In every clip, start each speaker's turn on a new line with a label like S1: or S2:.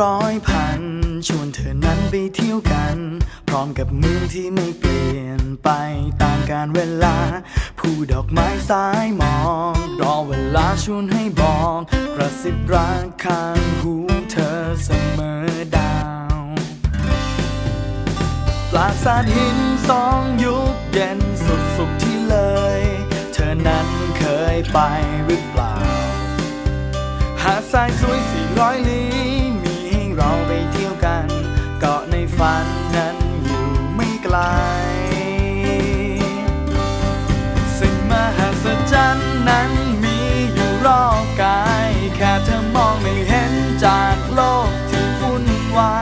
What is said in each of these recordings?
S1: ร้อยพัน ชวนเธอนั้นไปเที่ยวกัน พร้อมกับเมืองที่ไม่เปลี่ยนไปตามกาลเวลา ผู้ดอกไม้สายมอง รอเวลาชวนให้บอกกระซิบรักข้างหูเธอเสมอดาวปราสาทหินสองยุคเย็นสุดสุขที่เลย เธอนั้นเคยไปหรือเปล่า หาดทรายสวยสี่ร้อยลี้ นั้นมีอยู่รอบกาย แค่เธอมองไม่เห็นจากโลกที่วุ่นวาย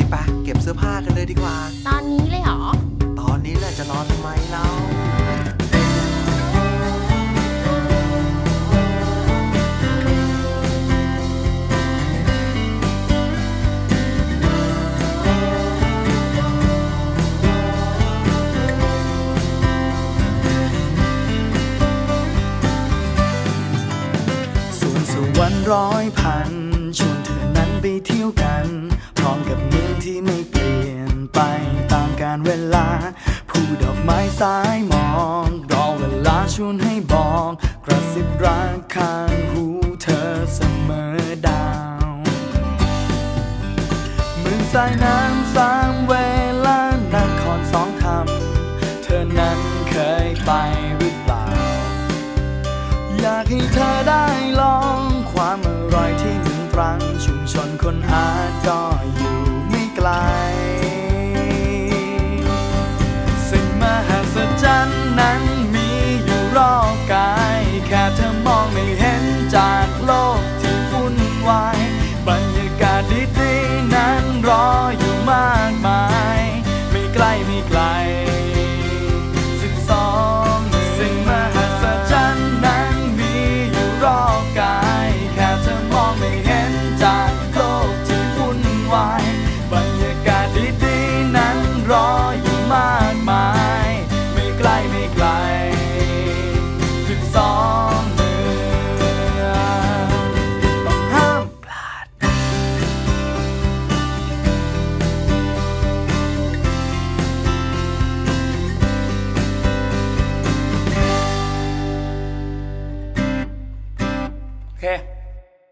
S1: ดิ
S2: ปะเก็
S3: บเสื้อผ้ากันเลยดีกว่า
S2: ตอนนี้เลยเหรอ
S3: ตอนนี้แหละจะรอทำไมเรา
S1: ส่วนสวรรค์ร้อยพันชวนเธอนั้นไปเที่ยวกัน ทองกับเมืองที่ไม่เปลี่ยนไปตามการเวลา ผู้ดอกไม้สายมอง รอเวลาชวนให้บอก กระซิบรักข้างหูเธอเสมอดาวเมืองสายน้ำ เธอมองไม่เห็น Okay?